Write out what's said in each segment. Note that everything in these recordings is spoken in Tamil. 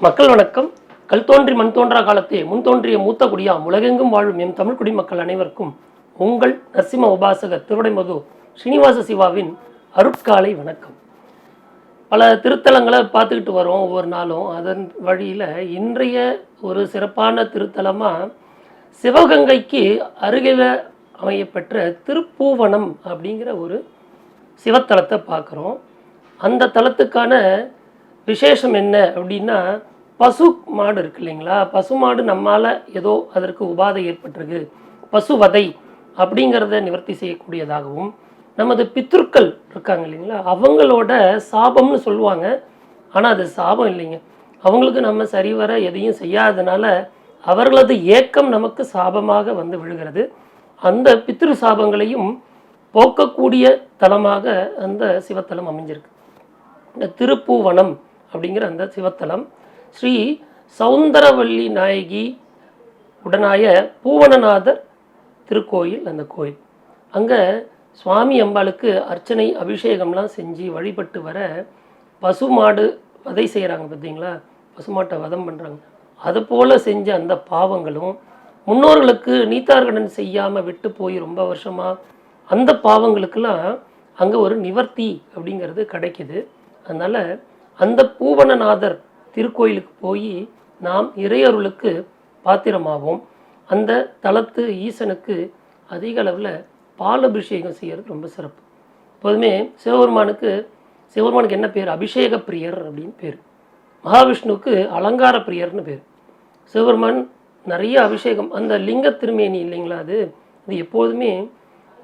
மக்கள் வணக்கம். கல் தோன்றி மண் தோன்றா காலத்தே முன் தோன்றிய மூத்த குடியாம் உலகெங்கும் வாழும் எம் தமிழ் குடிமக்கள் அனைவருக்கும் உங்கள் நரசிம்ம உபாசகர் திருவடைமது ஸ்ரீனிவாச சிவாவின் அருட்காலை வணக்கம். பல திருத்தலங்களை பார்த்துக்கிட்டு வரோம் ஒவ்வொரு நாளும். அதன் வழியில் இன்றைய ஒரு சிறப்பான திருத்தலமாக சிவகங்கைக்கு அருகில் அமையப்பெற்ற திருப்பூவனம் அப்படிங்கிற ஒரு சிவத்தலத்தை பார்க்குறோம். அந்த தலத்துக்கான விசேஷம் என்ன அப்படின்னா பசு மாடு இருக்கு இல்லைங்களா? பசு மாடு நம்மால் ஏதோ அதற்கு உபாதை ஏற்பட்டிருக்கு. பசுவதை அப்படிங்கிறத நிவர்த்தி செய்யக்கூடியதாகவும் நமது பித்ருக்கள் இருக்காங்க இல்லைங்களா? அவங்களோட சாபம்னு சொல்லுவாங்க. ஆனால் அது சாபம் இல்லைங்க. அவங்களுக்கு நம்ம சரிவர எதையும் செய்யாததுனால அவர்களது ஏக்கம் நமக்கு சாபமாக வந்து விழுகிறது. அந்த பித்ரு சாபங்களையும் போக்கக்கூடிய தலமாக அந்த சிவத்தலம் அமைஞ்சிருக்கு. இந்த திருப்பூவனம் அப்படிங்கிற அந்த சிவத்தலம் ஸ்ரீ சௌந்தரவல்லி நாயகி உடனாய பூவனநாதர் திருக்கோயில் அந்த கோயில். அங்கே சுவாமி அம்பாளுக்கு அர்ச்சனை அபிஷேகம்லாம் செஞ்சு வழிபட்டு வர பசுமாடு வதை செய்கிறாங்க பார்த்தீங்களா பசுமாட்டை வதம் பண்ணுறாங்க அது போல் செஞ்ச அந்த பாவங்களும் முன்னோர்களுக்கு நீத்தார்கடன் செய்யாமல் விட்டு போய் ரொம்ப வருஷமாக அந்த பாவங்களுக்கெல்லாம் அங்கே ஒரு நிவர்த்தி அப்படிங்கிறது கிடைக்குது. அதனால் அந்த பூவனநாதர் திருக்கோயிலுக்கு போய் நாம் இறையருளுக்கு பாத்திரமாவோம். அந்த தளத்து ஈசனுக்கு அதிக அளவில் பால் அபிஷேகம் செய்கிறது ரொம்ப சிறப்பு. எப்போதுமே சிவபெருமானுக்கு சிவபெருமானுக்கு என்ன பேர்? அபிஷேக பிரியர் அப்படின்னு பேர். மகாவிஷ்ணுவுக்கு அலங்கார பிரியர்னு பேர். சிவபெருமான் நிறைய அபிஷேகம். அந்த லிங்க திருமேனி இல்லைங்களா அது? அது எப்போதுமே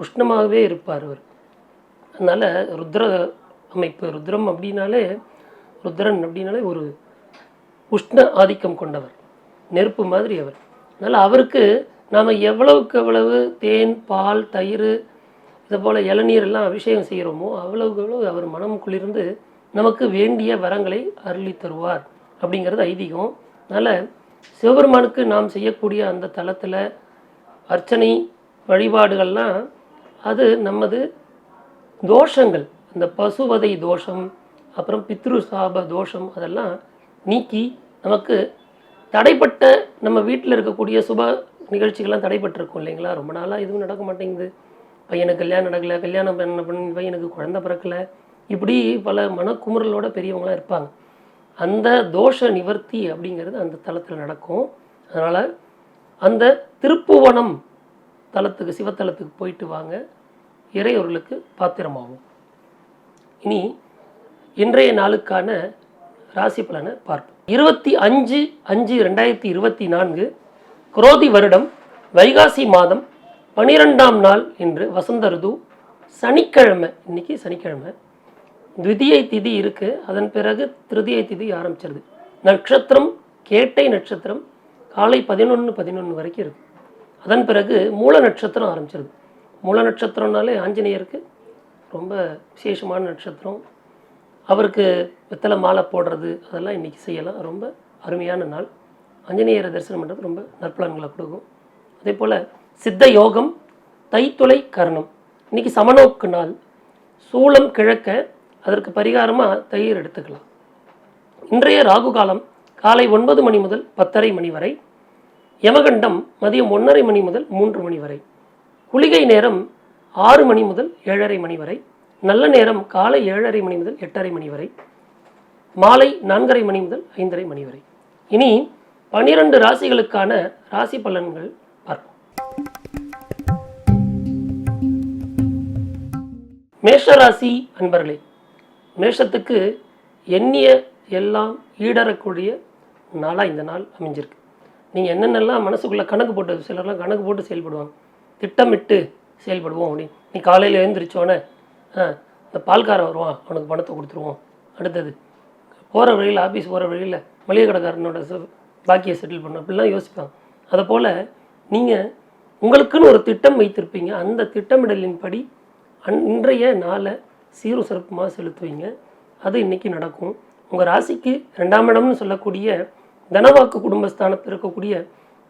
உஷ்ணமாகவே இருப்பார் அவர். அதனால் ருத்ர அமைப்பு ருத்ரம் அப்படின்னாலே ருத்ரன் அப்படின்னாலே ஒரு உஷ்ண ஆதிக்கம் கொண்டவர். நெருப்பு மாதிரி அவர். அதனால் அவருக்கு நாம் எவ்வளவுக்கு எவ்வளவு தேன் பால் தயிர் இதை போல் இளநீர் எல்லாம் அபிஷேகம் செய்கிறோமோ அவ்வளவுக்கு எவ்வளவு அவர் மனம் குளிர்ந்து நமக்கு வேண்டிய வரங்களை அருளி தருவார் அப்படிங்கிறது ஐதீகம். அதனால் சிவபெருமானுக்கு நாம் செய்யக்கூடிய அந்த தலத்தில் அர்ச்சனை வழிபாடுகள்லாம் அது நமது தோஷங்கள். இந்த பசுவதை தோஷம் அப்புறம் பித்ரு சாப தோஷம் அதெல்லாம் நீக்கி நமக்கு தடைப்பட்ட நம்ம வீட்டில் இருக்கக்கூடிய சுப நிகழ்ச்சிகள்லாம் தடைப்பட்டிருக்கும் இல்லைங்களா? ரொம்ப நாளாக எதுவும் நடக்க மாட்டேங்குது. பையனுக்கு கல்யாணம் நடக்கலை கல்யாணம் பண்ண பண்ணி பையனுக்கு குழந்த பிறக்கலை. இப்படி பல மனக்குமுறலோட பெரியவங்களாம் இருப்பாங்க. அந்த தோஷ நிவர்த்தி அப்படிங்கிறது அந்த தலத்தில் நடக்கும். அதனால் அந்த திருப்புவனம் தலத்துக்கு சிவத்தலத்துக்கு போயிட்டு வாங்க. இறையொருளுக்கு பாத்திரமாகும். இனி இன்றைய நாளுக்கான ராசி பலனை பார்ப்போம். இருபத்தி அஞ்சு அஞ்சு ரெண்டாயிரத்தி இருபத்தி நான்கு குரோதி வருடம் வைகாசி மாதம் பனிரெண்டாம் நாள் இன்று வசந்த ருது சனிக்கிழமை இன்னைக்கு சனிக்கிழமை. த்விதியை திதி இருக்கு அதன் பிறகு திருதியை திதி ஆரம்பிச்சிருது. நட்சத்திரம் கேட்டை நட்சத்திரம் காலை பதினொன்று பதினொன்று வரைக்கும் இருக்கு. அதன் பிறகு மூல நட்சத்திரம் ஆரம்பிச்சிருது. மூல நட்சத்திரம்னாலே ஆஞ்சநேயருக்கு ரொம்ப விசேஷமான நட்சத்திரம். அவருக்கு வெத்தலை மாலை போடுறது அதெல்லாம் இன்றைக்கி செய்யலாம். ரொம்ப அருமையான நாள். ஆஞ்சநேயரை தரிசனம் பண்ணுறது ரொம்ப நற்பலன்களை கொடுக்கும். அதே போல் சித்த யோகம் தைத்துளை கர்ணம். இன்றைக்கி சமநோக்கு நாள். சூளம் கிழக்க அதற்கு பரிகாரமாக தயிர் எடுத்துக்கலாம். இன்றைய ராகு காலம் காலை ஒன்பது மணி முதல் பத்தரை மணி வரை யமகண்டம் மதியம் ஒன்றரை மணி முதல் மூன்று மணி வரை குளிகை நேரம் ஆறு மணி முதல் ஏழரை மணி வரை நல்ல நேரம் காலை ஏழரை மணி முதல் எட்டரை மணி வரை மாலை நான்கரை மணி முதல் ஐந்தரை மணி வரை. இனி பனிரெண்டு ராசிகளுக்கான ராசி பலன்கள் பார்ப்போம். மேஷராசி அன்பர்களே மேஷத்துக்கு எண்ணிய எல்லாம் ஈடறக்கூடிய நாளாக இந்த நாள் அமைஞ்சிருக்கு. நீங்கள் என்னென்னலாம் மனசுக்குள்ளே கணக்கு போட்டு சிலர்லாம் கணக்கு போட்டு செயல்படுவாங்க. திட்டமிட்டு செயல்படுவோம் அப்படின்னு. நீ காலையில் எழுந்திரிச்சோன்னே ஆ இந்த பால்காரன் வருவான் அவனுக்கு பணத்தை கொடுத்துருவோம். அடுத்தது போகிற வழியில் ஆஃபீஸ் போகிற வழியில் மளிகை கடைக்காரனோட பாக்கியை செட்டில் பண்ண அப்படிலாம் யோசிப்பாங்க. அதை போல் நீங்கள் உங்களுக்குன்னு ஒரு திட்டம் வைத்திருப்பீங்க. அந்த திட்டமிடலின்படி அன் இன்றைய நாளை சீரும் சிறப்புமாக செலுத்துவீங்க அது இன்றைக்கி நடக்கும். உங்கள் ராசிக்கு ரெண்டாம் இடம்னு சொல்லக்கூடிய தனவாக்கு குடும்பஸ்தானத்தில் இருக்கக்கூடிய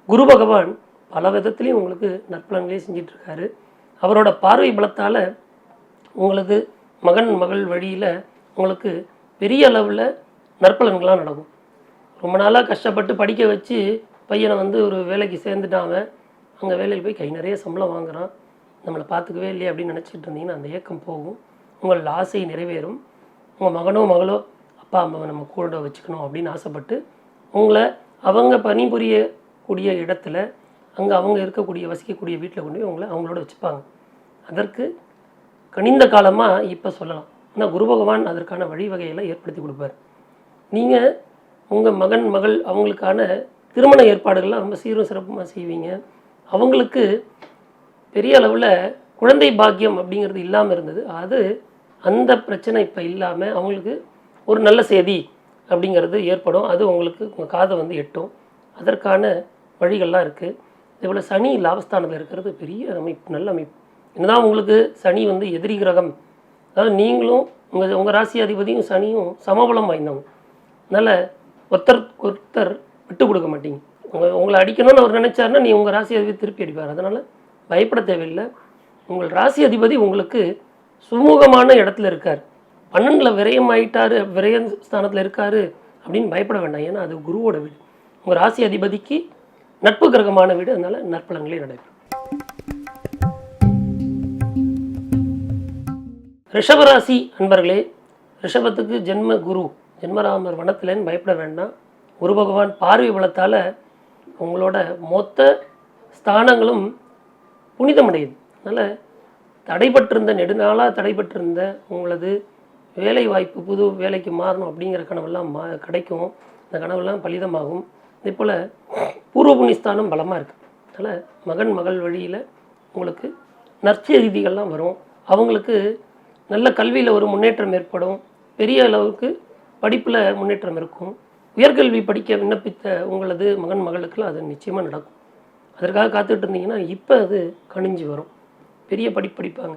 குரு பகவான் பல விதத்துலேயும் உங்களுக்கு நற்பலன்களே செஞ்சிட்ருக்காரு. அவரோட பார்வை பலத்தால் உங்களது மகன் மகள் வழியில் உங்களுக்கு பெரிய அளவில் நற்பலன்களாக நடக்கும். ரொம்ப நாளாக கஷ்டப்பட்டு படிக்க வச்சு பையனை வந்து ஒரு வேலைக்கு சேர்ந்துட்டாவன் அங்கே வேலையில் போய் கை நிறைய சம்பளம் வாங்குறான். நம்மளை பார்த்துக்கவே இல்லையே அப்படின்னு நினச்சிட்டு இருந்தீங்கன்னா அந்த ஏக்கம் போகும். உங்கள் ஆசை நிறைவேறும். உங்கள் மகனோ மகளோ அப்பா அம்மாவை நம்ம கூட வச்சுக்கணும் அப்படின்னு ஆசைப்பட்டு உங்களை அவங்க பணிபுரியக்கூடிய இடத்துல அங்கே அவங்க இருக்கக்கூடிய வசிக்கக்கூடிய வீட்டில் கொண்டு போய் உங்களை அவங்களோட வச்சுப்பாங்க. அதற்கு கனிந்த காலமாக இப்போ சொல்லலாம். ஆனால் குரு பகவான் அதற்கான வழிவகையெல்லாம் ஏற்படுத்தி கொடுப்பார். நீங்கள் உங்கள் மகன் மகள் அவங்களுக்கான திருமண ஏற்பாடுகள்லாம் ரொம்ப சீரும் சிறப்புமாக செய்வீங்க. அவங்களுக்கு பெரிய அளவில் குழந்தை பாக்கியம் அப்படிங்கிறது இல்லாமல் இருந்தது. அது அந்த பிரச்சனை இப்போ இல்லாமல் அவங்களுக்கு ஒரு நல்ல செய்தி அப்படிங்கிறது ஏற்படும். அது உங்களுக்கு உங்கள் காதை வந்து எட்டும். அதற்கான வழிகள்லாம் இருக்குது இதேபோல் சனி லாபஸ்தானத்தில் இருக்கிறது பெரிய அமைப்பு நல்ல அமைப்பு என்னதான் உங்களுக்கு சனி வந்து எதிரி கிரகம். அதாவது நீங்களும் உங்கள் உங்கள் ராசி அதிபதியும் சனியும் சமபலம் வாய்ந்தவங்க. அதனால் ஒருத்தர் ஒருத்தர் விட்டு கொடுக்க மாட்டீங்க. உங்கள் உங்களை அடிக்கணும்னு அவர் நினச்சாருன்னா நீ உங்கள் ராசி அதிபதி திருப்பி அடிப்பார். அதனால் பயப்பட தேவையில்லை. உங்கள் ராசி அதிபதி உங்களுக்கு சுமூகமான இடத்துல இருக்கார். பன்னெண்டில் விரயம் ஆயிட்டாரு விரய ஸ்தானத்தில் இருக்காரு அப்படின்னு பயப்பட வேண்டாம். ஏன்னா அது குருவோட வீடு. உங்கள் ராசி அதிபதிக்கு நட்பு கிரகமான வீடு. அதனால் நற்பலங்களே நடைபெறும். ரிஷபராசி அன்பர்களே ரிஷபத்துக்கு ஜென்ம குரு ஜென்மராமர் வனத்திலேன்னு பயப்பட வேண்டாம். குரு பகவான் பார்வை பலத்தால் உங்களோட மொத்த ஸ்தானங்களும் புனிதமடையுது. அதனால் தடைபட்டிருந்த நெடுநாளாக தடைபட்டிருந்த உங்களது வேலை வாய்ப்பு புது வேலைக்கு மாறணும் அப்படிங்கிற கனவெல்லாம் மா கிடைக்கும். இந்த கனவெல்லாம் பலிதமாகும். இதே போல் பூர்வ புண்ணியஸ்தானம் பலமாக இருக்குது அதனால் மகன் மகள் வழியில் உங்களுக்கு நற்செய்திகள்லாம் வரும். அவங்களுக்கு நல்ல கல்வியில் ஒரு முன்னேற்றம் ஏற்படும். பெரிய அளவுக்கு படிப்பில் முன்னேற்றம் இருக்கும். உயர்கல்வி படிக்க விண்ணப்பித்த உங்களது மகன் மகளுக்கெல்லாம் அது நிச்சயமாக நடக்கும். அதற்காக காத்துட்டு இருந்தீங்கன்னா இப்போ அது கணிஞ்சு வரும். பெரிய படிப்பு படிப்பாங்க.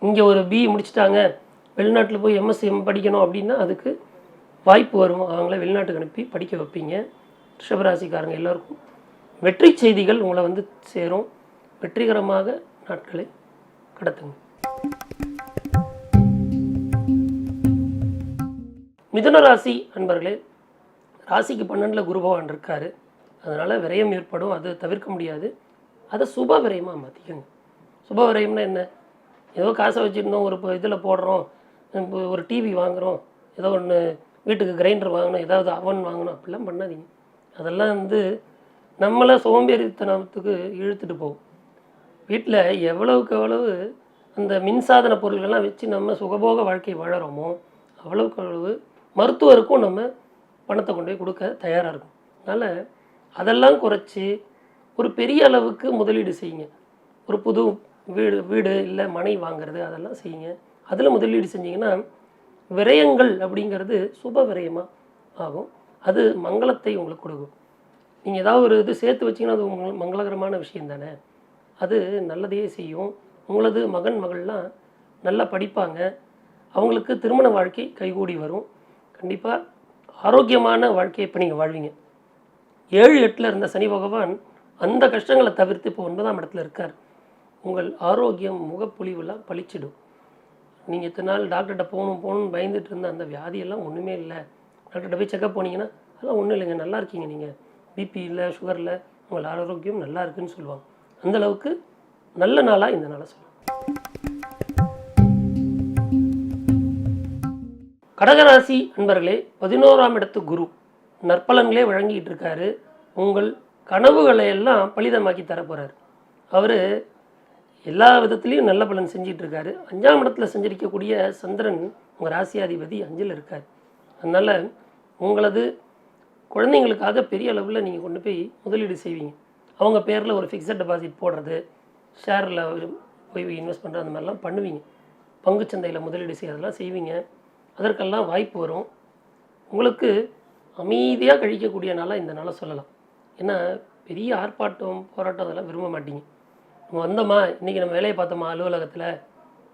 இங்கே ஒரு பிஇ முடிச்சிட்டாங்க. வெளிநாட்டில் போய் எம்எஸ்சி எம் படிக்கணும் அப்படின்னா அதுக்கு வாய்ப்பு வரும். அவங்கள வெளிநாட்டுக்கு அனுப்பி படிக்க வைப்பீங்க. ரிஷபராசிக்காரங்க எல்லாருக்கும் வெற்றி செய்திகள் உங்களை வந்து சேரும். வெற்றிகரமாக நாட்களை கடத்துங்க. மிதுன ராசி அன்பர்களே ராசிக்கு பன்னெண்டில் குரு பகவான் இருக்கார். அதனால் விரயம் ஏற்படும். அது தவிர்க்க முடியாது. அதை சுப விரயமாக மாற்றிக்கோங்க சுப விரயம்னா என்ன? ஏதோ காசை வச்சுருந்தோம் ஒரு இதில் போடுறோம் இப்போ ஒரு டிவி வாங்குகிறோம் ஏதோ ஒன்று வீட்டுக்கு கிரைண்டர் வாங்கணும் ஏதாவது அவன் வாங்கணும் அப்படிலாம் பண்ணாதீங்க. அதெல்லாம் வந்து நம்மளை சோம்பேறித்தனத்துக்கு இழுத்துட்டு போகும். வீட்டில் எவ்வளவுக்கு எவ்வளவு அந்த மின்சாதன பொருள்கள்லாம் வச்சு நம்ம சுகபோக வாழ்க்கை வாழறோமோ அவ்வளவுக்கு அவ்வளவு மருத்துவருக்கும் நம்ம பணத்தை கொண்டு போய் கொடுக்க தயாராக இருக்கும். அதனால் அதெல்லாம் குறைச்சி ஒரு பெரிய அளவுக்கு முதலீடு செய்யுங்க. ஒரு புது வீடு வீடு இல்லை மனை வாங்குறது அதெல்லாம் செய்யுங்க. அதில் முதலீடு செஞ்சீங்கன்னா விரயங்கள் அப்படிங்கிறது சுப விரயமாக ஆகும். அது மங்களத்தை உங்களுக்கு கொடுக்கும். நீங்கள் ஏதாவது ஒரு இது சேர்த்து வச்சீங்கன்னா அது உங்கள் மங்களகரமான விஷயம் தானே. அது நல்லதையே செய்யும். உங்களது மகன் மகள்லாம் நல்லா படிப்பாங்க. அவங்களுக்கு திருமண வாழ்க்கை கைகூடி வரும். கண்டிப்பாக ஆரோக்கியமான வாழ்க்கையை இப்போ நீங்கள் வாழ்வீங்க. ஏழு எட்டில் இருந்த சனி பகவான் அந்த கஷ்டங்களை தவிர்த்து இப்போ ஒன்பதாம் இடத்துல இருக்கார். உங்கள் ஆரோக்கியம் முகப்பொழிவுலாம் பளிச்சிடும். நீங்கள் இத்தனை நாள் டாக்டர்கிட்ட போகணும் போகணும்னு பயந்துட்டு இருந்த அந்த வியாதியெல்லாம் ஒன்றுமே இல்லை. டாக்டர்கிட்ட போய் செக்கப் போனீங்கன்னா அதெல்லாம் ஒன்றும் இல்லைங்க நல்லா இருக்கீங்க நீங்கள் பிபி இல்லை சுகர் இல்லை உங்கள் ஆரோக்கியம் நல்லா இருக்குன்னு சொல்லுவாங்க. அந்த அளவுக்கு நல்ல நாளாக இந்த நாளை சொல்லலாம். கடகராசி அன்பர்களே பதினோராம் இடத்து குரு நற்பலன்களே வழங்கிட்டு இருக்காரு. உங்கள் கனவுகளை எல்லாம் பலிதமாக்கி தரப்போகிறார் அவர் எல்லா விதத்துலேயும் நல்ல பலன் செஞ்சிட்டு இருக்காரு அஞ்சாம் இடத்துல செஞ்சிருக்கக்கூடிய சந்திரன் உங்கள் ராசியாதிபதி அஞ்சில் இருக்கார். அதனால் உங்களது குழந்தைங்களுக்காக பெரிய அளவில் நீங்கள் கொண்டு போய் முதலீடு செய்வீங்க. அவங்க பேரில் ஒரு ஃபிக்ஸட் டெபாசிட் போடுறது ஷேரில் போய் இன்வெஸ்ட் பண்ணுறது அந்த மாதிரிலாம் பண்ணுவீங்க. பங்குச்சந்தையில் முதலீடு செய்கிறதெல்லாம் செய்வீங்க. அதற்கெல்லாம் வாய்ப்பு வரும். உங்களுக்கு அமைதியாக கழிக்கக்கூடிய நாளாக இந்த நாளை சொல்லலாம். ஏன்னா பெரிய ஆர்ப்பாட்டம் போராட்டம் அதெல்லாம் விரும்ப மாட்டீங்க. நம்ம வந்தோமா? இன்றைக்கி நம்ம வேலையை பார்த்தோமா? அலுவலகத்தில்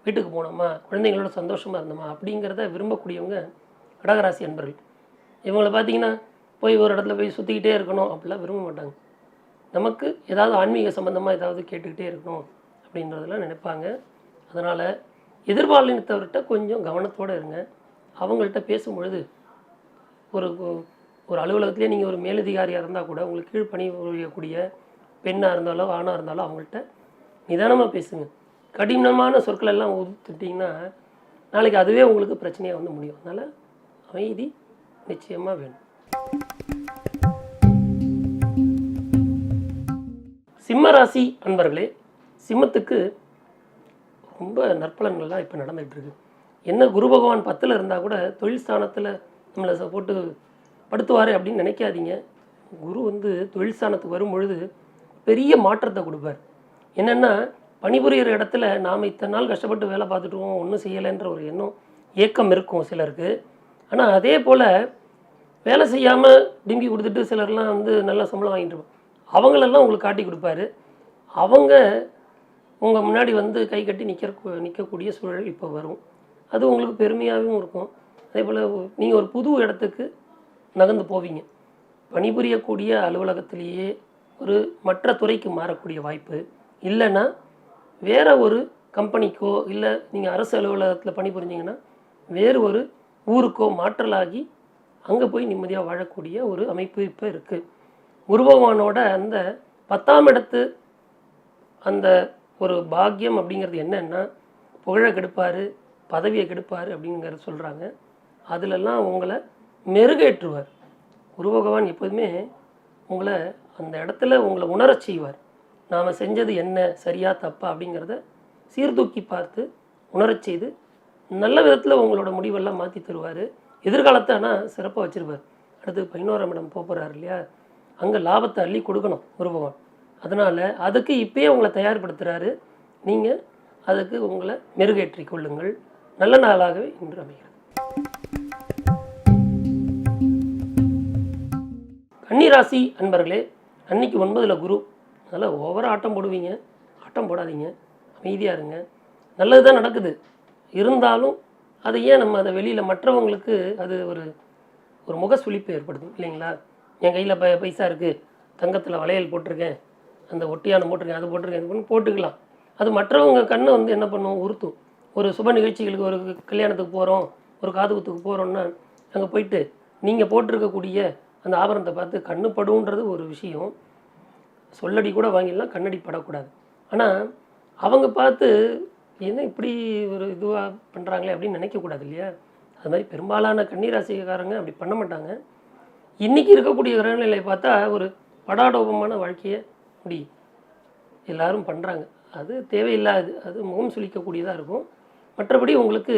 வீட்டுக்கு போனோமா? குழந்தைங்களோட சந்தோஷமாக இருந்தோமா? அப்படிங்கிறத விரும்பக்கூடியவங்க கடகராசி அன்பர்கள். இவங்களை பார்த்தீங்கன்னா போய் ஒரு இடத்துல போய் சுற்றிக்கிட்டே இருக்கணும் அப்படிலாம் விரும்ப மாட்டாங்க. நமக்கு ஏதாவது ஆன்மீக சம்மந்தமாக ஏதாவது கேட்டுக்கிட்டே இருக்கணும் அப்படின்றதெல்லாம் நினைப்பாங்க. அதனால் எதிர்பாலினத்தவர்கிட்ட கொஞ்சம் கவனத்தோடு இருங்க. அவங்கள்ட்ட பேசும்பொழுது ஒரு ஒரு அலுவலகத்திலே நீங்கள் ஒரு மேலதிகாரியாக இருந்தால் கூட உங்களுக்கு கீழ் பணி புரியக்கூடிய பெண்ணாக இருந்தாலோ ஆணாக இருந்தாலோ அவங்கள்ட்ட நிதானமாக பேசுங்க. கடினமான சொற்கள் எல்லாம் ஊத்துட்டிங்கன்னா நாளைக்கு அதுவே உங்களுக்கு பிரச்சனையாக வந்து முடியும். அதனால் அமைதி நிச்சயமாக வேணும். சிம்ம ராசி அன்பர்களே சிம்மத்துக்கு ரொம்ப நற்பலன்கள்லாம் இப்போ நடந்துகிட்ருக்கு என்ன குரு பகவான் பத்தில் இருந்தால் கூட தொழில் ஸ்தானத்தில் நம்மளை போட்டு படுத்துவார் அப்படின்னு நினைக்காதீங்க. குரு வந்து தொழில் ஸ்தானத்துக்கு வரும் பொழுது பெரிய மாற்றத்தை கொடுப்பார். என்னென்னா பணிபுரியிற இடத்துல நாம் இத்தனை நாள் கஷ்டப்பட்டு வேலை பார்த்துட்டுவோம் ஒன்றும் செய்யலைன்ற ஒரு எண்ணம் ஏக்கம் இருக்கும் சிலருக்கு. ஆனால் அதே போல் வேலை செய்யாமல் டிங்கி கொடுத்துட்டு சிலர்லாம் வந்து நல்லா சம்பளம் வாங்கிட்டு இருப்போம் அவங்களெல்லாம் உங்களுக்கு காட்டி கொடுப்பாரு. அவங்க உங்கள் முன்னாடி வந்து கை கட்டி நிற்கிற நிற்கக்கூடிய சூழல் இப்போ வரும். அது உங்களுக்கு பெருமையாகவும் இருக்கும். அதே போல் நீங்கள் ஒரு புது இடத்துக்கு நகர்ந்து போவீங்க. பணிபுரியக்கூடிய அலுவலகத்திலேயே ஒரு மற்ற துறைக்கு மாறக்கூடிய வாய்ப்பு. இல்லைன்னா வேறு ஒரு கம்பெனிக்கோ இல்லை நீங்கள் அரசு அலுவலகத்தில் பணிபுரிஞ்சிங்கன்னா வேறு ஒரு ஊருக்கோ மாற்றலாகி அங்கே போய் நிம்மதியாக வாழக்கூடிய ஒரு அமைப்பு இப்போ இருக்குது. உருவவானோட அந்த பத்தாம் இடத்து அந்த ஒரு பாக்கியம் அப்படிங்கிறது என்னென்னா புகழை கெடுப்பார் பதவியை கெடுப்பார் அப்படிங்கிறத சொல்கிறாங்க. அதிலெல்லாம் உங்களை மெருகேற்றுவார். குரு பகவான் எப்போதுமே உங்களை அந்த இடத்துல உங்களை உணரச் செய்வார். நாம் செஞ்சது என்ன சரியா தப்பா அப்படிங்கிறத சீர்தூக்கி பார்த்து உணரச் செய்து நல்ல விதத்தில் உங்களோட முடிவெல்லாம் மாற்றி தருவார். எதிர்காலத்தை ஆனால் சிறப்பாக வச்சுருப்பார். அடுத்து பதினோராம் இடம் போக போகிறார் இல்லையா? அங்கே லாபத்தை அள்ளி கொடுக்கணும் குரு அதனால் அதுக்கு இப்பயே உங்களை தயார்படுத்துகிறாரு நீங்கள் அதுக்கு உங்களை மெருகேற்றிக் கொள்ளுங்கள். நல்ல நாளாகவே இன்று அமைகிறது. கன்னிராசி அன்பர்களே அன்னைக்கு ஒன்பதில் குரு அதனால் ஓவராக ஆட்டம் போடுவீங்க. ஆட்டம் போடாதீங்க. அமைதியாக இருங்க. நல்லது தான் நடக்குது. இருந்தாலும் அதை ஏன் நம்ம அதை வெளியில் மற்றவங்களுக்கு அது ஒரு ஒரு முக சுழிப்பு ஏற்படுத்தும் இல்லைங்களா? என் கையில் ப பைசா இருக்குது தங்கத்தில் வளையல் போட்டிருக்கேன். அந்த ஒட்டியானம் போட்டிருக்கேன் அது போட்டிருக்கேன் இது பண்ணி போட்டுக்கலாம். அது மற்றவங்க கண்ணை வந்து என்ன பண்ணுவோம் உறுத்தும். ஒரு சுப நிகழ்ச்சிகளுக்கு ஒரு கல்யாணத்துக்கு போகிறோம் ஒரு காது குத்துக்கு அங்கே போயிட்டு நீங்கள் போட்டிருக்கக்கூடிய அந்த ஆபரணத்தை பார்த்து கண்ணு படுன்றது ஒரு விஷயம். சொல்லடி கூட வாங்கிடலாம் கண்ணடி படக்கூடாது. ஆனால் அவங்க பார்த்து என்ன இப்படி ஒரு இதுவாக பண்ணுறாங்களே அப்படின்னு நினைக்கக்கூடாது இல்லையா? அது மாதிரி பெரும்பாலான கன்னிராசிக்காரங்க அப்படி பண்ண மாட்டாங்க. இன்றைக்கி இருக்கக்கூடிய கிரகநிலையை பார்த்தா ஒரு படாடோபமான வாழ்க்கையை அப்படி எல்லாரும் பண்ணுறாங்க அது தேவையில்லாது. அது முகம் சுழிக்கக்கூடியதாக இருக்கும். மற்றபடி உங்களுக்கு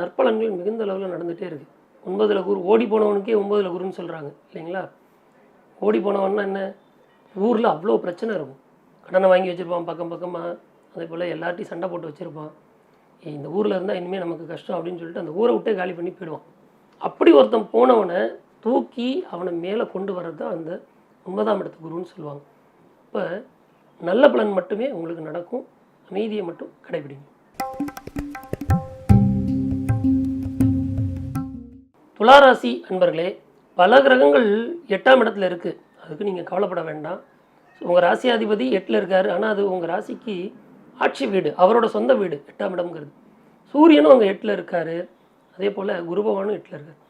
நற்பலன்கள் மிகுந்த அளவில் நடந்துகிட்டே இருக்குது ஒன்பதில் குரு ஓடி போனவனுக்கே ஒன்பதில் குருன்னு சொல்கிறாங்க இல்லைங்களா? ஓடி போனவன்னா என்ன? ஊரில் அவ்வளோ பிரச்சனை இருக்கும். கடனை வாங்கி வச்சுருப்பான் பக்கம் பக்கமாக அதே போல் எல்லார்ட்டையும் சண்டை போட்டு வச்சுருப்பான். ஏய், இந்த ஊரில் இருந்தால் இனிமேல் நமக்கு கஷ்டம் அப்படின்னு சொல்லிட்டு அந்த ஊரை விட்டே காலி பண்ணி போயிடுவான். அப்படி ஒருத்தன் போனவனை தூக்கி அவனை மேலே கொண்டு வர்றது தான் அந்த ஒன்பதாம் இடத்து குருன்னு சொல்லுவாங்க. இப்போ நல்ல பலன் மட்டுமே உங்களுக்கு நடக்கும். அமைதியை மட்டும் கடைபிடிங்க. துளாராசி அன்பர்களே பல கிரகங்கள் எட்டாம் இடத்துல இருக்குது அதுக்கு நீங்கள் கவலைப்பட வேண்டாம். உங்கள் ராசியாதிபதி எட்டில் இருக்கார். ஆனால் அது உங்கள் ராசிக்கு ஆட்சி வீடு. அவரோட சொந்த வீடு எட்டாம் இடம்ங்கிறது. சூரியனும் அங்கே எட்டில் இருக்கார். அதே போல் குருபவானும் எட்டில் இருக்கார்.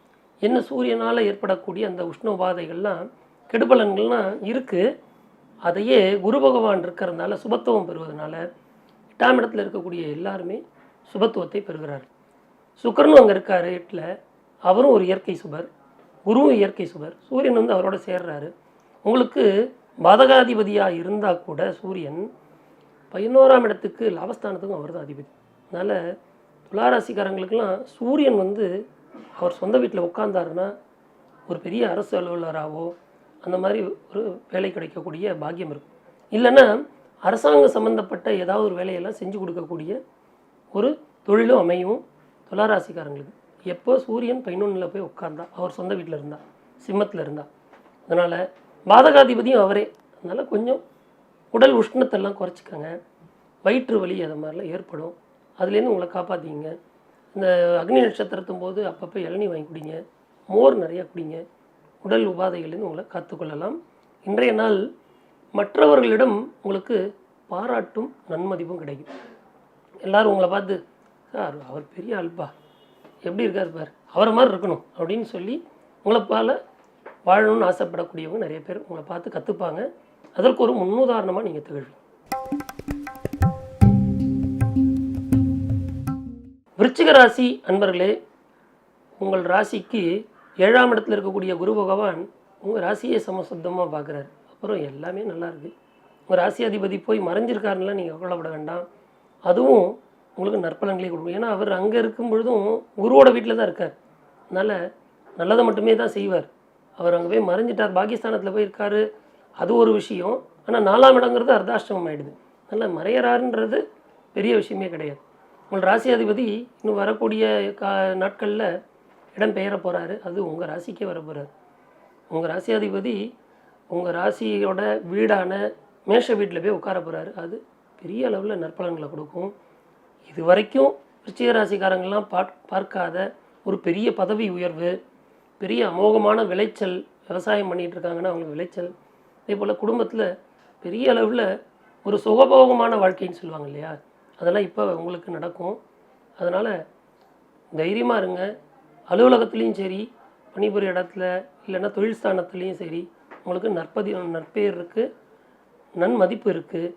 என்ன சூரியனால் ஏற்படக்கூடிய அந்த உஷ்ண உபாதைகள்லாம் கெடுபலன்கள்லாம் இருக்குது அதையே குரு பகவான் இருக்கிறதுனால சுபத்துவம் பெறுவதனால எட்டாம் இடத்துல இருக்கக்கூடிய எல்லாருமே சுபத்துவத்தை பெறுகிறார் சுக்கரனும் அங்கே இருக்கார் எட்டில். அவரும் ஒரு இயற்கை சுபர். குருவும் இயற்கை சுபர். சூரியன் வந்து அவரோட சேர்றாரு. உங்களுக்கு பாதகாதிபதியாக இருந்தால் கூட சூரியன் பதினோராம் இடத்துக்கு லாபஸ்தானத்துக்கும் அவர் தான் அதிபதி. அதனால் துளாராசிக்காரங்களுக்கெல்லாம் சூரியன் வந்து அவர் சொந்த வீட்டில் உட்காந்தாருன்னா ஒரு பெரிய அரசு அலுவலராகவோ அந்த மாதிரி ஒரு வேலை கிடைக்கக்கூடிய பாக்கியம் இருக்கும். இல்லைன்னா அரசாங்கம் சம்மந்தப்பட்ட ஏதாவது ஒரு வேலையெல்லாம் செஞ்சு கொடுக்கக்கூடிய ஒரு தொழிலும் அமையும் துளாராசிக்காரங்களுக்கு. எப்போ சூரியன் பதினொன்றில் போய் உட்கார்ந்தா அவர் சொந்த வீட்டில் இருந்தா சிம்மத்தில் இருந்தா. அதனால் பாதகாதிபதியும் அவரே. அதனால் கொஞ்சம் உடல் உஷ்ணத்தெல்லாம் குறைச்சிக்கோங்க. வயிற்று வலி அது மாதிரிலாம் ஏற்படும். அதுலேருந்து உங்களை காப்பாற்றிங்க இந்த அக்னி நட்சத்திரத்தும் போது அப்பப்போ இளநீ வாங்கி குடிங்க. மோர் நிறையா குடிங்க. உடல் உபாதைகள்லேருந்து உங்களை காத்துக்கொள்ளலாம். இன்றைய நாள் மற்றவர்களிடம் உங்களுக்கு பாராட்டும் நன்மதிப்பும் கிடைக்கும். எல்லோரும் உங்களை பார்த்து சார் அவர் பெரிய ஆள்பா. எப்படி இருக்கார் பார்? அவரை மாதிரி இருக்கணும். அப்படின்னு சொல்லி உங்களை பால வாழணும்னு ஆசைப்படக்கூடியவங்க நிறைய பேர் உங்களை பார்த்து கற்றுப்பாங்க அதற்கு ஒரு முன்னுதாரணமாக நீங்கள் திகழ்வீங்க. விருச்சிக ராசி அன்பர்களே உங்கள் ராசிக்கு ஏழாம் இடத்துல இருக்கக்கூடிய குரு பகவான் உங்கள் ராசியை சமசுத்தமாக பார்க்குறாரு. அப்புறம் எல்லாமே நல்லாயிருக்கு உங்கள் ராசி அதிபதி போய் மறைஞ்சிருக்காருலாம் நீங்கள் கவலைப்பட வேண்டாம். அதுவும் உங்களுக்கு நற்பலன்களே கொடுக்கும். ஏன்னா அவர் அங்கே இருக்கும் பொழுதும் குருவோட வீட்டில் தான் இருக்கார். அதனால் நல்லதை மட்டுமே தான் செய்வார். அவர் அங்கே போய் மறைஞ்சிட்டார் பாகிஸ்தானத்தில் போய் இருக்கார் அது ஒரு விஷயம். ஆனால் நாலாம் இடங்கிறது அர்த்தாஷ்டமம் ஆயிடுது. அதனால் மறையறாருன்றது பெரிய விஷயமே கிடையாது. உங்கள் ராசி அதிபதி இன்னும் வரக்கூடிய கா நாட்களில் இடம் பெயர போகிறாரு அது உங்கள் ராசிக்கே வர உங்கள் ராசி அதிபதி உங்கள் ராசியோட வீடான மேஷ வீட்டில் போய் உட்கார போகிறாரு அது பெரிய அளவில் நற்பலன்களை கொடுக்கும். இது வரைக்கும் விருச்சிக ராசிக்காரங்கள்லாம் பார்க்காத ஒரு பெரிய பதவி உயர்வு. பெரிய அமோகமான விளைச்சல் விவசாயம் பண்ணிகிட்டு இருக்காங்கன்னா அவங்களுக்கு விளைச்சல். அதே போல் குடும்பத்தில் பெரிய அளவில் ஒரு சுகபோகமான வாழ்க்கைன்னு சொல்லுவாங்க இல்லையா? அதெல்லாம் இப்போ உங்களுக்கு நடக்கும். அதனால் தைரியமாக இருங்க. அலுவலகத்துலேயும் சரி பணிபுரிய இடத்துல இல்லைன்னா தொழில் ஸ்தானத்துலேயும் சரி உங்களுக்கு நற்பதி நற்பெயர் இருக்குது நன்மதிப்பு இருக்குது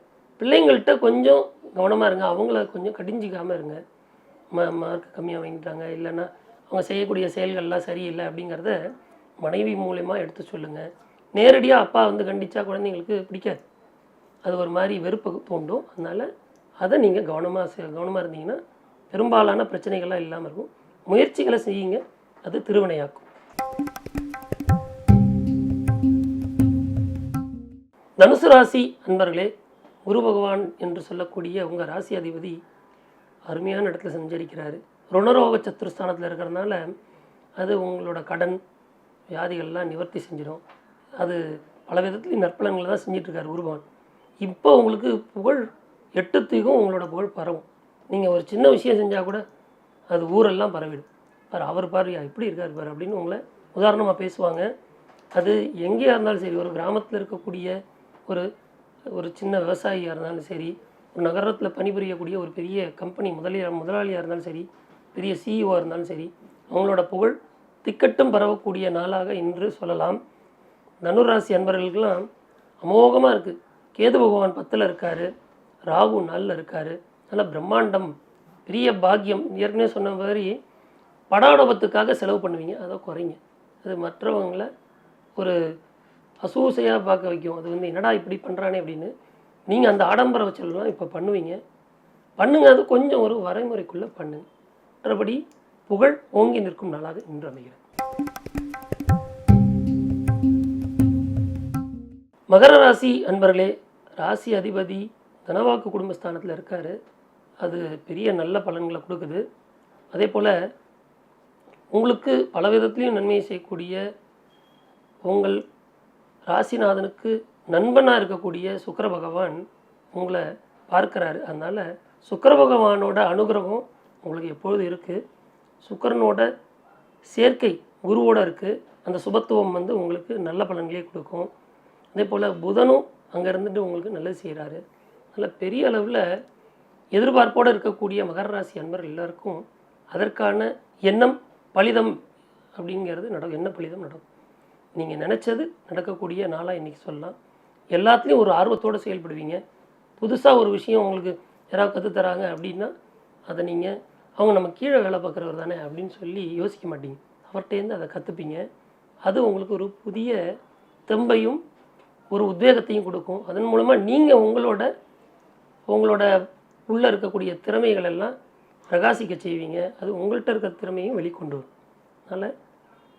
பிள்ளைங்கள்ட்ட கொஞ்சம் கவனமாக இருங்க. அவங்கள கொஞ்சம் கடிஞ்சிக்காமல் இருங்க. ம மார்க் கம்மியாக வாங்கிட்டாங்க. இல்லைன்னா அவங்க செய்யக்கூடிய செயல்கள்லாம் சரியில்லை அப்படிங்கிறத மனைவி மூலயமா எடுத்து சொல்லுங்கள் நேரடியாக அப்பா வந்து கண்டித்தா குழந்தைங்களுக்கு பிடிக்காது. அது ஒரு மாதிரி வெறுப்பு தூண்டும். அதனால் அதை நீங்கள் கவனமாக செ கவனமாக இருந்தீங்கன்னா பெரும்பாலான பிரச்சனைகள்லாம் இல்லாமல் இருக்கும். முயற்சிகளை செய்யுங்க. அது திருவினையாக்கும். தனுசு ராசி அன்பர்களே குரு பகவான் என்று சொல்லக்கூடிய உங்கள் ராசி அதிபதி அருமையான இடத்துல சஞ்சரிக்கிறாரு. ருணரோக சத்துருஸ்தானத்தில் இருக்கிறதுனால அது உங்களோட கடன் வியாதிகள்லாம் நிவர்த்தி செஞ்சிடும். அது பல விதத்துலையும் நற்பலன்களை தான் செஞ்சிட்ருக்கார் உருவான் இப்போ உங்களுக்கு புகழ் எட்டுத்துக்கும் உங்களோட புகழ் பரவும். நீங்கள் ஒரு சின்ன விஷயம் செஞ்சால் கூட அது ஊரெல்லாம் பரவிடும். பாரு அவர் பாருயா இப்படி இருக்கார் பாரு அப்படின்னு உங்களை உதாரணமாக பேசுவாங்க. அது எங்கேயா இருந்தாலும் சரி ஒரு கிராமத்தில் இருக்கக்கூடிய ஒரு ஒரு சின்ன விவசாயியாக இருந்தாலும் சரி ஒரு நகரத்தில் பணிபுரியக்கூடிய ஒரு பெரிய கம்பெனி முதலியார் முதலாளியாக இருந்தாலும் சரி பெரிய சிஇஓ இருந்தாலும் சரி அவங்களோட புகழ் திக்கட்டும் பரவக்கூடிய நாளாக இன்று சொல்லலாம். தனுராசி அன்பர்களுக்கெல்லாம் அமோகமாக இருக்குது கேது பகவான் பத்தில் இருக்கார் ராகு நாளில் இருக்கார். நல்ல பிரம்மாண்டம் பெரிய பாக்கியம். ஏற்கனவே சொன்ன மாதிரி படாடபத்துக்காக செலவு பண்ணுவீங்க அதை குறைங்க. அது மற்றவங்களை ஒரு அசூசையாக பார்க்க வைக்கும். அது வந்து என்னடா இப்படி பண்ணுறானே அப்படின்னு நீங்கள் அந்த ஆடம்பர வச்சலாம் இப்போ பண்ணுவீங்க. பண்ணுங்க அது கொஞ்சம் ஒரு வரைமுறைக்குள்ளே பண்ணுங்கள் மற்றபடி புகழ் ஓங்கி நிற்கும் நாளாக இன்று அமைகிறது. மகர ராசி அன்பர்களே ராசி அதிபதி தனவாக்கு குடும்பஸ்தானத்தில் இருக்கார். அது பெரிய நல்ல பலன்களை கொடுக்குது. அதே போல் உங்களுக்கு பல விதத்துலேயும் நன்மையை செய்யக்கூடிய உங்கள் ராசிநாதனுக்கு நண்பனாக இருக்கக்கூடிய சுக்கர பகவான் உங்களை பார்க்குறாரு. அதனால் சுக்கர பகவானோட அனுகிரகம் உங்களுக்கு எப்பொழுது இருக்குது சுக்கரனோட சேர்க்கை குருவோட இருக்குது அந்த சுபத்துவம் வந்து உங்களுக்கு நல்ல பலன்களே கொடுக்கும். அதே போல் புதனும் அங்கே இருந்துட்டு உங்களுக்கு நல்லது செய்கிறாரு நல்ல பெரிய அளவில் எதிர்பார்ப்போடு இருக்கக்கூடிய மகர ராசி அன்பர்கள் எல்லாருக்கும் அதற்கான எண்ணம் பலிதம் அப்படிங்கிறது நடக்கும் என்ன பலிதம் நடக்கும். நீங்கள் நினச்சது நடக்கக்கூடிய நாளாக இன்றைக்கி சொல்லலாம். எல்லாத்துலேயும் ஒரு ஆர்வத்தோடு செயல்படுவீங்க. புதுசாக ஒரு விஷயம் உங்களுக்கு யாராவது கற்றுத் தராங்க அப்படின்னா அதை நீங்கள் அவங்க நம்ம கீழே வேலை பார்க்குறவர் தானே அப்படின்னு சொல்லி யோசிக்க மாட்டீங்க. அவர்கிட்டேருந்து அதை கற்றுப்பீங்க அது உங்களுக்கு ஒரு புதிய தெம்பையும் ஒரு உத்வேகத்தையும் கொடுக்கும். அதன் மூலமாக நீங்கள் உங்களோட உங்களோட உள்ளே இருக்கக்கூடிய திறமைகள் எல்லாம் பிரகாசிக்க செய்வீங்க. அது உங்கள்கிட்ட இருக்கிற திறமையும் வெளிக்கொண்டு வரும். அதனால்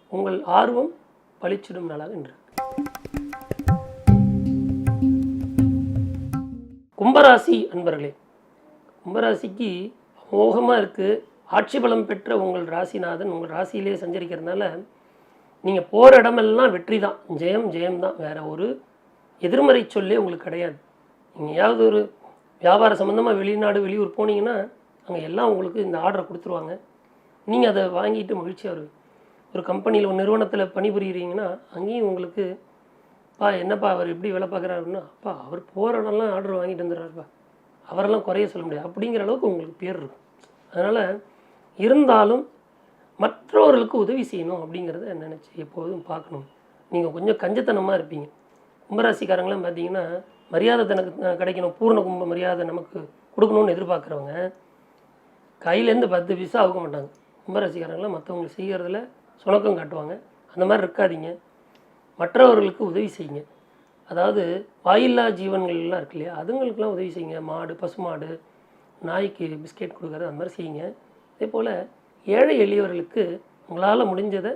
உங்கள் ஆர்வம் பளிச்சிடும் நாளாக இன்று. கும்பராசி அன்பர்களே கும்பராசிக்கு மோகமாக இருக்குது ஆட்சி பலம் பெற்ற உங்கள் ராசிநாதன் உங்கள் ராசியிலே சஞ்சரிக்கிறதுனால நீங்கள் போகிற இடமெல்லாம் வெற்றி தான் ஜெயம் ஜெயம் தான் வேறு ஒரு எதிர்மறை சொல்லே உங்களுக்கு கிடையாது. நீங்கள் ஏதாவது ஒரு வியாபார சம்மந்தமாக வெளிநாடு வெளியூர் போனீங்கன்னா அங்கே எல்லாம் உங்களுக்கு இந்த ஆர்டரை கொடுத்துருவாங்க. நீங்கள் அதை வாங்கிட்டு மகிழ்ச்சியாக வருவீங்க ஒரு கம்பெனியில் ஒரு நிறுவனத்தில் பணிபுரிகிறீங்கன்னா அங்கேயும் உங்களுக்கு பா என்னப்பா அவர் எப்படி வேலை பார்க்குறாருன்னா அப்பா அவர் போகிற இடம்லாம் ஆர்டர் வாங்கிட்டு வந்துடுறாருப்பா. அவரெல்லாம் குறைய சொல்ல முடியாது. அப்படிங்கிற அளவுக்கு உங்களுக்கு பேர் இருக்கும். அதனால் இருந்தாலும் மற்றவர்களுக்கு உதவி செய்யணும் அப்படிங்கிறத நினச்சி எப்போதும் பார்க்கணும். நீங்கள் கொஞ்சம் கஞ்சத்தனமாக இருப்பீங்க. கும்பராசிக்காரங்களாம் பார்த்தீங்கன்னா மரியாதை தனக்கு கிடைக்கணும். பூர்ண கும்ப மரியாதை நமக்கு கொடுக்கணும்னு எதிர்பார்க்குறவங்க கையிலேருந்து பத்து பைசா ஆக மாட்டாங்க. கும்பராசிக்காரங்களாம் மற்றவங்களுக்கு செய்கிறதுல சுணக்கம் காட்டுவாங்க. அந்த மாதிரி இருக்காதீங்க. மற்றவர்களுக்கு உதவி செய்யுங்க. அதாவது வாயில்லா ஜீவன்கள்லாம் இருக்கு இல்லையா? அதுங்களுக்கெல்லாம் உதவி செய்யுங்க. மாடு பசுமாடு நாய்க்கு பிஸ்கெட் கொடுக்குறது அந்த மாதிரி செய்யுங்க. அதே போல் ஏழை எளியவர்களுக்கு உங்களால் முடிஞ்சதை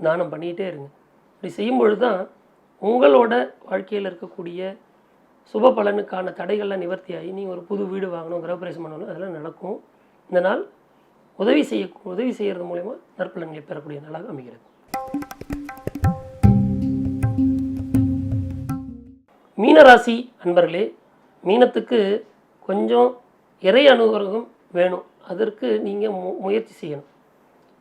தானம் பண்ணிக்கிட்டே இருங்க. இப்படி செய்யும்பொழுது தான் உங்களோட வாழ்க்கையில் இருக்கக்கூடிய சுப பலனுக்கான தடைகள்லாம் நிவர்த்தியாகி நீங்கள் ஒரு புது வீடு வாங்கணும் கிரகப்பிரவேசம் பண்ணணும் அதெல்லாம் நடக்கும். இந்த நாள் உதவி செய்ய உதவி செய்கிறது மூலயமா நற்பலன்களை பெறக்கூடிய நாளாக அமைகிறது. மீனராசி அன்பர்களே மீனத்துக்கு கொஞ்சம் இறை அனுகிரகம் வேணும். அதற்கு நீங்கள் மு முயற்சி செய்யணும்.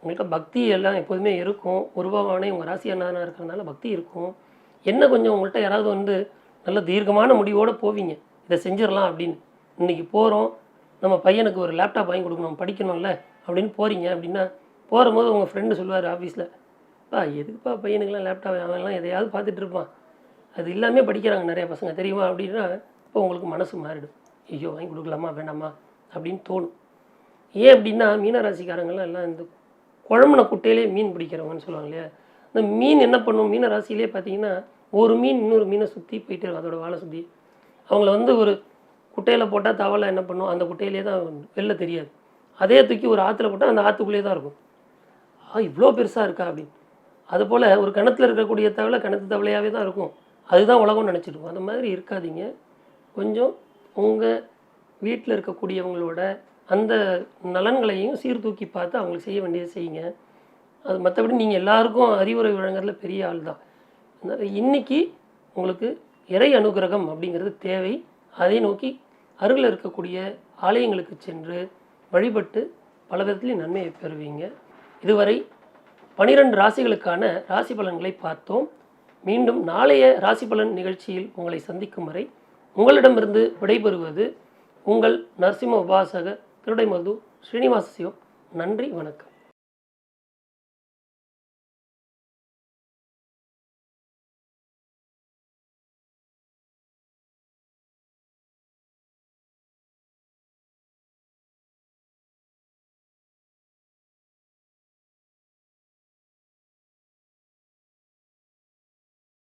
உங்கள்கிட்ட பக்தி எல்லாம் எப்போதுமே இருக்கும். உருவமானே உங்கள் ராசி அண்ணானா இருக்கிறதுனால பக்தி இருக்கும். என்ன கொஞ்சம் உங்கள்கிட்ட யாராவது வந்து நல்ல தீர்க்கமான முடிவோடு போவீங்க. இதை செஞ்சிடலாம் அப்படின்னு. இன்றைக்கி போகிறோம் நம்ம பையனுக்கு ஒரு லேப்டாப் வாங்கி கொடுக்கணும். படிக்கணும்ல அப்படின்னு போகிறீங்க அப்படின்னா போகும்போது உங்கள் ஃப்ரெண்டு சொல்லுவார் ஆஃபீஸில் பா எதுக்குப்பா பையனுக்கெல்லாம் லேப்டாப் அவன்லாம் எதையாவது பார்த்துட்டு இருப்பான். அது இல்லாமல் படிக்கிறாங்க நிறைய பசங்க. தெரியுமா அப்படின்னா இப்போ உங்களுக்கு மனசு மாறிடும். ஐயோ வாங்கி கொடுக்கலாமா வேண்டாமா அப்படின்னு தோணும். ஏன் அப்படின்னா மீனராசிக்காரங்களாம் எல்லாம் இந்த குழம்புன குட்டையிலே மீன் பிடிக்கிறவங்கன்னு சொல்லுவாங்க இல்லையா? இந்த மீன் என்ன பண்ணும்? மீன ராசியிலே பார்த்தீங்கன்னா ஒரு மீன் இன்னொரு மீனை சுற்றி போயிட்டு இருக்கும் அதோட வாழை சுற்றி அவங்கள வந்து ஒரு குட்டையில் போட்டால் தவளை என்ன பண்ணும்? அந்த குட்டையிலே தான் வெளில தெரியாது. அதே தூக்கி ஒரு ஆற்றுல போட்டால் அந்த ஆற்றுக்குள்ளேயே தான் இருக்கும். ஆ இவ்வளோ பெருசாக இருக்கா அப்படின்னு. அதுபோல் ஒரு கிணத்துல இருக்கக்கூடிய தவளை கிணத்து தவளையாகவே தான் இருக்கும். அதுதான் உலகம்னு நினச்சிட்டு அந்த மாதிரி இருக்காதீங்க. கொஞ்சம் உங்கள் வீட்டில் இருக்கக்கூடியவங்களோட அந்த நலன்களையும் சீர்தூக்கி பார்த்து அவங்களுக்கு செய்ய வேண்டியதை செய்யுங்க. அது மற்றபடி நீங்கள் எல்லாருக்கும் அறிவுரை வழங்குறதுல பெரிய ஆள் தான். இன்றைக்கி இன்னைக்கு உங்களுக்கு இறை அனுகிரகம் அப்படிங்கிறது தேவை. அதை நோக்கி அருகில் இருக்கக்கூடிய ஆலயங்களுக்கு சென்று வழிபட்டு பல விதத்துலேயும் நன்மையை பெறுவீங்க. இதுவரை பனிரெண்டு ராசிகளுக்கான ராசி பலன்களை பார்த்தோம். மீண்டும் நாளைய ராசி பலன் நிகழ்ச்சியில் உங்களை சந்திக்கும் வரை உங்களிடமிருந்து விடைபெறுவது உங்கள் நரசிம்ம உபாசக திருடைமது ஸ்ரீனிவாச சிவம். நன்றி வணக்கம்.